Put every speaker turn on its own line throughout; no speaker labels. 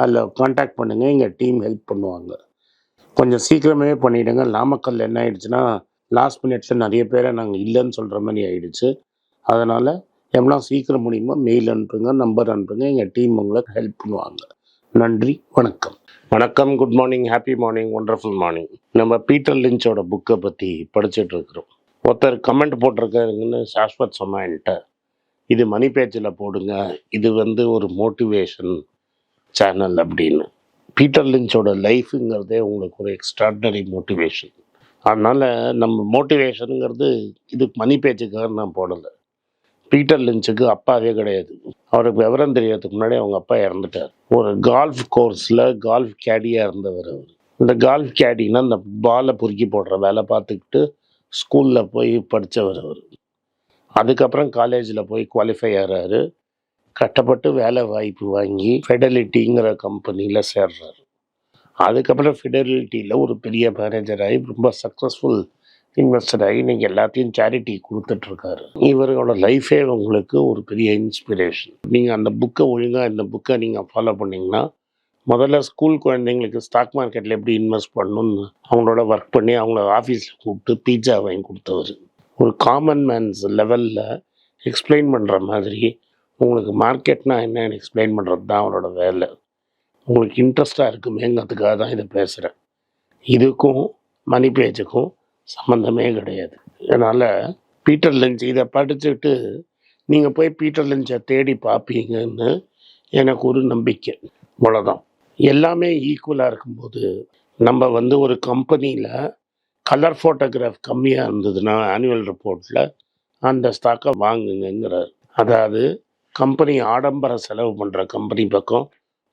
அதில் காண்டாக்ட் பண்ணுங்கள் எங்கள் டீம் ஹெல்ப் பண்ணுவாங்க. கொஞ்சம் சீக்கிரமே பண்ணிவிடுங்க நாமக்கல் என்ன ஆயிடுச்சுன்னா லாஸ்ட் மினிட்ஸில் நிறைய பேரை நாங்கள் இல்லைன்னு சொல்கிற மாதிரி ஆயிடுச்சு. அதனால் எவ்வளோ சீக்கிரம் முடியுமோ மெயில் அனுப்புங்க நம்பர் அனுப்புங்க எங்கள் டீம் உங்களுக்கு ஹெல்ப் பண்ணுவாங்க. நன்றி வணக்கம். வணக்கம் good morning happy morning wonderful morning நம்ம பீட்டர் லிஞ்சோட புக்கை பற்றி படிச்சுட்டு இருக்கிறோம். ஒருத்தர் கமெண்ட் போட்டிருக்காருங்கன்னு சாஸ்வத் சொன்னா என்கிட்ட இது மணி பேஜில் போடுங்க. இது வந்து ஒரு மோட்டிவேஷன் சேனல் அப்படின்னு. பீட்டர் லிஞ்சோட லைஃபுங்கிறதே உங்களுக்கு ஒரு எக்ஸ்ட்ராடனரி மோட்டிவேஷன் அதனால் நம்ம மோட்டிவேஷனுங்கிறது இது மணி பேச்சுக்காக நான் போடலை. பீட்டர் லிஞ்சுக்கு அப்பாவே கிடையாது. அவருக்கு விவரம் தெரியறதுக்கு முன்னாடி அவங்க அப்பா இறந்துட்டார். ஒரு கால்ஃப் கோர்ஸில் கால்ஃப் கேடியாக இருந்தவர் அவர். இந்த கால்ஃப் கேடின்னா இந்த பாலை பொறுக்கி போடுற வேலை பார்த்துக்கிட்டு ஸ்கூலில் போய் படித்தவர் அவர். அதுக்கப்புறம் காலேஜில் போய் குவாலிஃபை ஆகிறாரு கட்டப்பட்டு வேலை வாய்ப்பு வாங்கி ஃபெடலிட்டிங்கிற கம்பெனியில் சேர்றாரு. அதுக்கப்புறம் ஃபிடலிட்டியில் ஒரு பெரிய மேனேஜர் ஆகி ரொம்ப சக்ஸஸ்ஃபுல் இன்வெஸ்டர் ஆகி நீங்கள் எல்லாத்தையும் சேரிட்டி கொடுத்துட்ருக்காரு. இவரோட லைஃபே உங்களுக்கு ஒரு பெரிய இன்ஸ்பிரேஷன் நீங்கள் அந்த புக்கை ஒழுங்காக இந்த புக்கை நீங்கள் ஃபாலோ பண்ணிங்கன்னா முதல்ல ஸ்கூல் குழந்தைங்களுக்கு ஸ்டாக் மார்க்கெட்டில் எப்படி இன்வெஸ்ட் பண்ணணும்னு அவங்களோட ஒர்க் பண்ணி அவங்கள ஆஃபீஸில் கூப்பிட்டு பீட்சா வாங்கி கொடுத்தவர். ஒரு காமன் மேன்ஸ் லெவலில் எக்ஸ்பிளைன் பண்ணுற மாதிரி உங்களுக்கு மார்க்கெட்னால் என்னன்னு எக்ஸ்பிளைன் பண்ணுறது தான் அவரோட வேலை. உங்களுக்கு இன்ட்ரெஸ்டாக இருக்குமேங்கிறதுக்காக தான் இதை பேசுகிறேன் இதுக்கும் மணி பேஜுக்கும் சம்மந்தமே கிடையாது. அதனால் பீட்டர் லென்ச் இதை படிச்சுட்டு நீங்கள் போய் பீட்டர் லெஞ்சை தேடி பார்ப்பீங்கன்னு எனக்கு ஒரு நம்பிக்கை. அவ்வளோதான் எல்லாமே ஈக்குவலாக இருக்கும்போது நம்ம வந்து ஒரு கம்பெனியில் கலர் ஃபோட்டோகிராஃப் கம்மியாக இருந்ததுன்னா ஆனுவல் ரிப்போர்ட்டில் அந்த ஸ்டாக்கை வாங்குங்கிறார் அதாவது கம்பெனி ஆடம்பர செலவு பண்ணுற கம்பெனி பக்கம்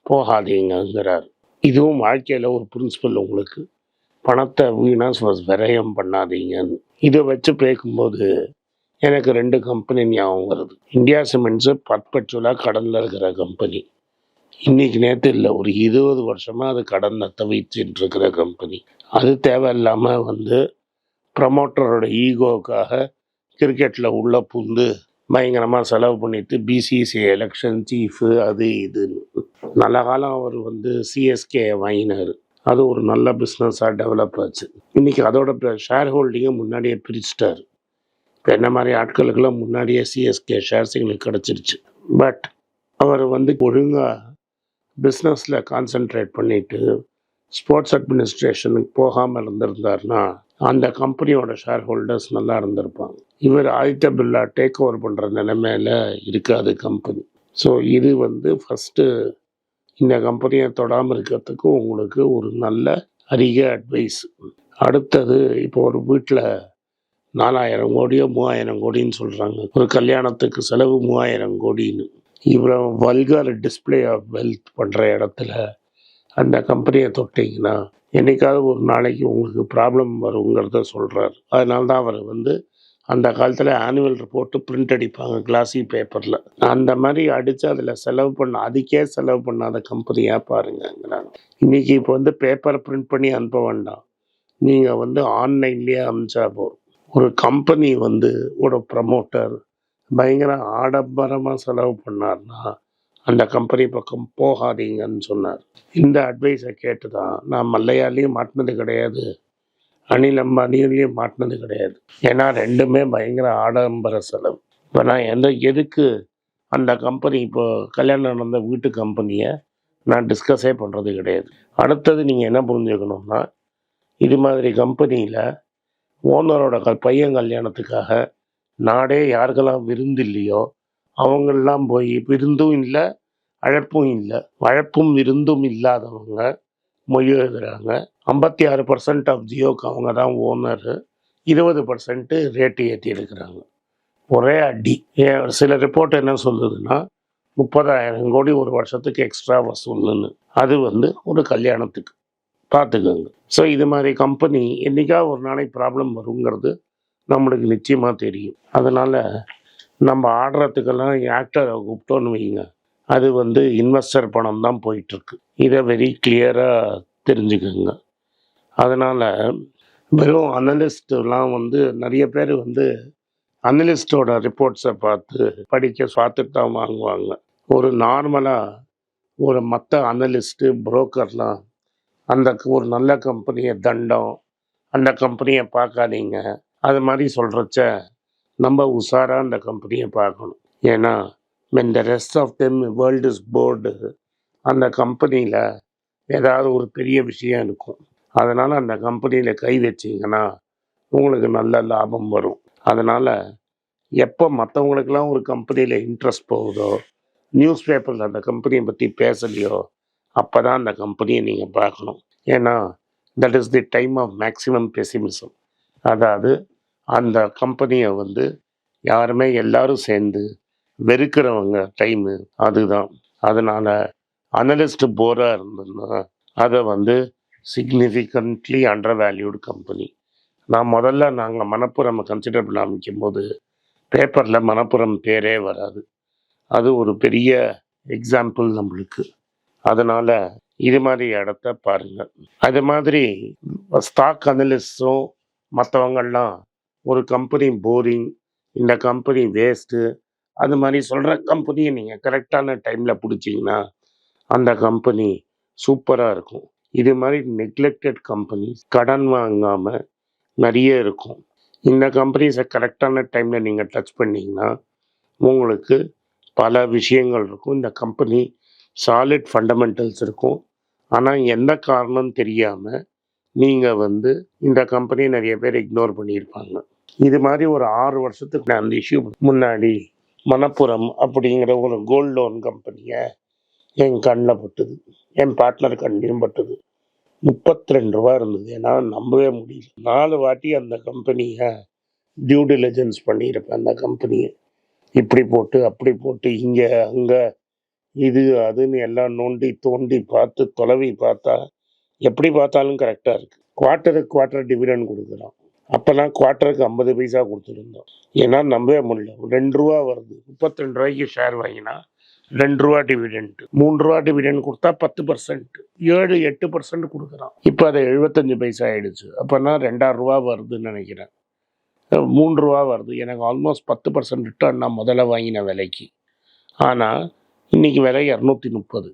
போகாதீங்கங்கிறார். இதுவும் வாழ்க்கையில் ஒரு பிரின்சிபல் உங்களுக்கு. பணத்தை வீணாக விரயம் பண்ணாதீங்கன்னு. இதை வச்சு பேக்கும்போது எனக்கு ரெண்டு கம்பெனி ஞாபகம் வருது. இந்தியா சிமெண்ட்ஸு பர்பச்சுவலாக கடனில் இருக்கிற கம்பெனி. இன்றைக்கி நேற்று இல்லை ஒரு இருபது வருஷமாக அது கடனில் தவிச்சுட்டு இருக்கிற கம்பெனி. அது தேவையில்லாமல் வந்து ப்ரமோட்டரோட ஈகோவுக்காக கிரிக்கெட்டில் உள்ள புந்து பயங்கரமாக செலவு பண்ணிட்டு பிசிசிஐ எலெக்ஷன் சீஃபு அது இதுன்னு. நல்ல காலம் அவர் வந்து சிஎஸ்கே வாங்கினார். அது ஒரு நல்ல பிஸ்னஸாக டெவலப் ஆச்சு. இன்றைக்கி அதோட ஷேர் ஹோல்டிங்கை முன்னாடியே பிரிச்சுட்டார். இப்போ என்ன மாதிரி ஆட்களுக்கெல்லாம் முன்னாடியே சிஎஸ்கே ஷேர்ஸ் எங்களுக்கு கிடச்சிருச்சு. பட் அவர் வந்து ஒழுங்காக பிஸ்னஸில் கான்சென்ட்ரேட் பண்ணிவிட்டு ஸ்போர்ட்ஸ் அட்மினிஸ்ட்ரேஷனுக்கு போகாமல் இருந்திருந்தாருன்னா அந்த கம்பெனியோட ஷேர் ஹோல்டர்ஸ் நல்லா இருந்திருப்பாங்க. இவர் ஆதித்ய பில்லா டேக் ஓவர் பண்ணுற நிலைமையில் இருக்காது கம்பெனி ஸோ இது வந்து ஃபஸ்ட்டு இந்த கம்பெனியை தொடாமல் இருக்கிறதுக்கு உங்களுக்கு ஒரு நல்ல அதிக அட்வைஸ் அடுத்தது இப்போ ஒரு வீட்டில் நாலாயிரம் கோடியோ மூவாயிரம் கோடின்னு சொல்கிறாங்க ஒரு கல்யாணத்துக்கு செலவு மூவாயிரம் கோடின்னு. இவ்வளோ வல்கார் டிஸ்பிளே ஆஃப் வெல்த் பண்ணுற இடத்துல அந்த கம்பெனியை தொட்டிங்கன்னா என்னைக்காவது ஒரு நாளைக்கு உங்களுக்கு ப்ராப்ளம் வருங்கிறத சொல்கிறார் அதனால தான் அவர் வந்து அந்த காலத்தில் ஆனுவல் ரிப்போர்ட்டு பிரிண்ட் அடிப்பாங்க கிளாசி பேப்பரில் அந்த மாதிரி அடித்து அதில் செலவு பண்ண அதுக்கே செலவு பண்ணாத கம்பெனியாக பாருங்கங்கிறாங்க. இன்றைக்கி இப்போ வந்து பேப்பரை பிரிண்ட் பண்ணி அனுப்ப வேண்டாம். நீங்கள் வந்து ஆன்லைன்லேயே அனுப்பிச்சா போதும். ஒரு கம்பெனி வந்து ஒரு ப்ரமோட்டர் பயங்கர ஆடம்பரமாக செலவு பண்ணார்னா அந்த கம்பெனி பக்கம் போகாதீங்கன்னு சொன்னார். இந்த அட்வைஸை கேட்டு தான் நான் மல்லையாலையும் மாட்டினது கிடையாது. அனில் அம்பானியிலையும் மாட்டினது கிடையாது. ஏன்னா ரெண்டுமே பயங்கர ஆடம்பர செலவு. இப்போ நான் எந்த எதுக்கு அந்த கம்பெனி இப்போ கல்யாணம் நடந்த வீட்டு கம்பெனியை நான் டிஸ்கஸே பண்ணுறது கிடையாது. அடுத்தது நீங்கள் என்ன புரிஞ்சுக்கணும்னா இது மாதிரி கம்பெனியில் ஓனரோட க பையன் கல்யாணத்துக்காக நாடே யாருக்கெல்லாம் விருந்து இல்லையோ அவங்கெல்லாம் போய் விருந்தும் இல்லை அழைப்பும் இல்லை. வழப்பும் விருந்தும் இல்லாதவங்க மொழி எழுதுகிறாங்க ஐம்பத்தி ஆறு பர்சன்ட் ஆஃப் ஜியோக்கு அவங்க தான் ஓனரு இருபது பர்சன்ட்டு ரேட்டு ஏற்றி எடுக்கிறாங்க. ஒரே அடி. ஏன் சில ரிப்போர்ட் என்ன சொல்லுதுன்னா முப்பதாயிரம் கோடி ஒரு வருஷத்துக்கு எக்ஸ்ட்ரா வசூல்னு. அது வந்து ஒரு கல்யாணத்துக்கு. பார்த்துக்கோங்க. ஸோ இது மாதிரி கம்பெனி என்றைக்கா ஒரு நாளைக்கு ப்ராப்ளம் வருங்கிறது நம்மளுக்கு நிச்சயமாக தெரியும். அதனால் நம்ம ஆடுறதுக்கெல்லாம் ஆக்டரை கூப்பிட்டோன்னு வைங்க. அது வந்து இன்வெஸ்டர் பணம் தான் போயிட்டுருக்கு. இதை வெரி கிளியராக தெரிஞ்சுக்கோங்க. அதனால் வெறும் அனலிஸ்ட்லாம் வந்து நிறைய பேர் வந்து அனலிஸ்டோட ரிப்போர்ட்ஸை பார்த்து படிக்க பார்த்துட்டு தான் வாங்குவாங்க. ஒரு நார்மலாக ஒரு மற்ற அனலிஸ்ட்டு புரோக்கர்லாம் அந்த ஒரு நல்ல கம்பெனியை தண்டம் அந்த கம்பெனியை பார்க்காதீங்க. அது மாதிரி சொல்கிறச்ச நம்ம உஷாராக அந்த கம்பெனியை பார்க்கணும். ஏன்னா when the rest of them world is bored அந்த கம்பெனியில் ஏதாவது ஒரு பெரிய விஷயம் இருக்கும். அதனால் அந்த கம்பெனியில் கை வச்சிங்கன்னா உங்களுக்கு நல்ல லாபம் வரும். அதனால் எப்போ மற்றவங்களுக்கெல்லாம் ஒரு கம்பெனியில் இன்ட்ரெஸ்ட் போகுதோ நியூஸ் பேப்பரில் அந்த கம்பெனியை பற்றி பேசலையோ அப்போ தான் அந்த கம்பெனியை நீங்கள் பார்க்கணும். ஏன்னா that is the time of maximum pessimism அதாவது அந்த கம்பெனியை வந்து யாருமே எல்லாரும் சேர்ந்து வெறுக்கிறவங்க டைமு அதுதான். அதனால் அனலிஸ்ட் போராக இருந்ததுன்னா அதை வந்து சிக்னிஃபிகண்ட்லி அண்டர் வேல்யூடு கம்பெனி நான் முதல்ல நாங்கள் மணப்புரம் கன்சிடர் பண்ண ஆரம்பிக்கும் போது பேப்பரில் மணப்புரம் பேரே வராது. அது ஒரு பெரிய எக்ஸாம்பிள் நம்மளுக்கு. அதனால் இது மாதிரி இடத்த பாருங்கள் அது மாதிரி ஸ்டாக் அனலிஸ்டும் மற்றவங்கள்லாம் ஒரு கம்பெனி போரிங் இந்த கம்பெனி வேஸ்ட்டு அது மாதிரி சொல்கிற கம்பெனியை நீங்கள் கரெக்டான டைமில் பிடிச்சிங்கன்னா அந்த கம்பெனி சூப்பராக இருக்கும். இது மாதிரி நெக்லெக்டட் கம்பெனிஸ் கடன் வாங்காமல் நிறைய இருக்கும். இந்த கம்பெனிஸை கரெக்டான டைமில் நீங்கள் டச் பண்ணிங்கன்னா உங்களுக்கு பல விஷயங்கள் இருக்கும். இந்த கம்பெனி சாலிட் ஃபண்டமெண்டல்ஸ் இருக்கும். ஆனால் என்ன காரணம் தெரியாமல் நீங்கள் வந்து இந்த கம்பெனியை நிறைய பேர் இக்னோர் பண்ணியிருப்பாங்க. இது மாதிரி ஒரு ஆறு வருஷத்துக்கு நான் அந்த இஷ்யூ முன்னாடி மணப்புரம் அப்படிங்கிற ஒரு கோல்ட் லோன் கம்பெனியை என் கண்ணில் பட்டுது. என் பார்ட்னர் கண்ணிலையும் பட்டுது. முப்பத்தி ரெண்டு ரூபா இருந்தது. என்னால் நம்பவே முடியல. நாலு வாட்டி அந்த கம்பெனியை டியூ டிலிஜென்ஸ் பண்ணியிருப்பேன். அந்த கம்பெனியை இப்படி போட்டு அப்படி போட்டு இங்கே அங்கே இது அதுன்னு எல்லாம் நோண்டி தோண்டி பார்த்து தொலைவி பார்த்தா எப்படி பார்த்தாலும் கரெக்டாக இருக்குது குவார்ட்டருக்கு குவார்ட்டர் டிவிடன் கொடுக்குறோம் அப்போல்லாம் குவார்ட்டருக்கு ஐம்பது பைசா கொடுத்துருந்தோம். ஏன்னா நம்பவே முடியல. ரெண்டு ரூபா வருது. முப்பத்தி ரெண்டு ரூபாய்க்கு ஷேர் வாங்கினா ரெண்டு ரூபா டிவிடெண்ட் மூணு ரூபா டிவிடெண்ட் கொடுத்தா பத்து பர்சன்ட் ஏழு எட்டு பர்சன்ட் கொடுக்குறான். இப்போ அது எழுபத்தஞ்சு பைசா ஆயிடுச்சு. அப்போனா ரெண்டாயிரம் ரூபா வருதுன்னு நினைக்கிறேன். மூன்று ரூபா வருது. எனக்கு ஆல்மோஸ்ட் பத்து பர்சன்ட் ரிட்டர்ன் நான் முதல்ல வாங்கின விலைக்கு. ஆனால் இன்னைக்கு விலை இரநூத்தி முப்பது.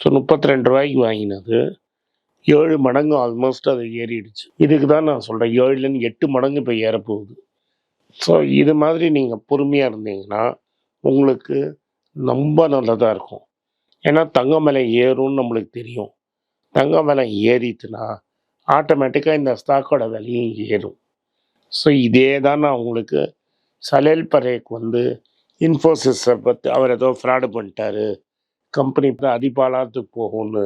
ஸோ முப்பத்தி ரெண்டு ரூபாய்க்கு வாங்கினது ஏழு மடங்கு ஆல்மோஸ்ட் அது ஏறிடுச்சு. இதுக்கு தான் நான் சொல்கிறேன் ஏழுலேருந்து எட்டு மடங்கு இப்போ ஏறப்போகுது. ஸோ இது மாதிரி நீங்கள் பொறுமையாக இருந்தீங்கன்னா உங்களுக்கு ரொம்ப நல்லதாக இருக்கும். ஏன்னா தங்கம் விலை ஏறும்னு நம்மளுக்கு தெரியும். தங்கம் விலை ஏறிட்டுனா ஆட்டோமேட்டிக்காக இந்த ஸ்டாக்கோட விலையும் ஏறும். ஸோ இதே தான் நான் உங்களுக்கு சலேல் பரேக் வந்து இன்ஃபோசிஸை பற்றி அவர் ஏதோ ஃப்ராடு பண்ணிட்டாரு. கம்பெனி அதிபாலாத்துக்கு போகும்னு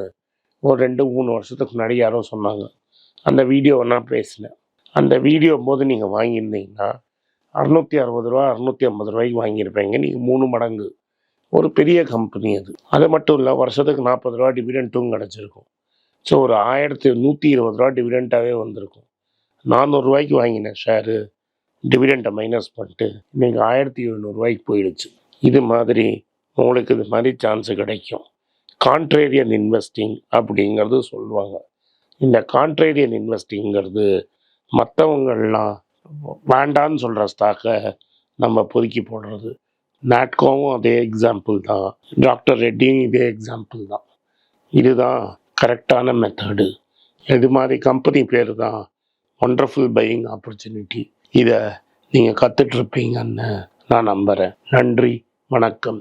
ஒரு ரெண்டு மூணு வருஷத்துக்கு முன்னாடி யாரோ சொன்னாங்க. அந்த வீடியோவை நான் பேசினேன். அந்த வீடியோ போது நீங்கள் வாங்கியிருந்தீங்கன்னா அறுநூற்றி அறுபது ரூபா அறுநூற்றி ஐம்பது ரூபாய்க்கு வாங்கியிருப்பீங்க. நீங்கள் மூணு மடங்கு. ஒரு பெரிய கம்பெனி அது. அது மட்டும் இல்லை வருஷத்துக்கு நாற்பது ரூபா டிவிடெண்ட்டும் கிடச்சிருக்கும். ஸோ ஒரு ஆயிரத்தி நூற்றி இருபது ரூபா டிவிடெண்ட்டாகவே வந்திருக்கும். நானூறுரூவாய்க்கு வாங்கினேன் ஷேரு டிவிடெண்ட்டை மைனஸ் பண்ணிட்டு நீங்கள் ஆயிரத்தி எழுநூறுவாய்க்கு போயிடுச்சு. இது மாதிரி உங்களுக்கு இது மாதிரி சான்ஸ் கிடைக்கும். கான்ட்ரேரியன் இன்வெஸ்டிங் அப்படிங்கிறது சொல்லுவாங்க. இந்த கான்ட்ரேரியன் இன்வெஸ்டிங்கிறது மற்றவங்கள்லாம் வேண்டான்னு சொல்கிற ஸ்டாக்கை நம்ம பொறுக்கி போடுறது. நாட்கோவும் அதே எக்ஸாம்பிள் தான். டாக்டர் ரெட்டியும் இதே எக்ஸாம்பிள் தான். இதுதான் கரெக்டான மெத்தடு இது மாதிரி கம்பெனி பேர் தான் ஒண்டர்ஃபுல் பையிங் ஆப்பர்ச்சுனிட்டி இதை நீங்கள் கற்றுட்ருப்பீங்கன்னு நான் நம்புகிறேன் நன்றி வணக்கம்.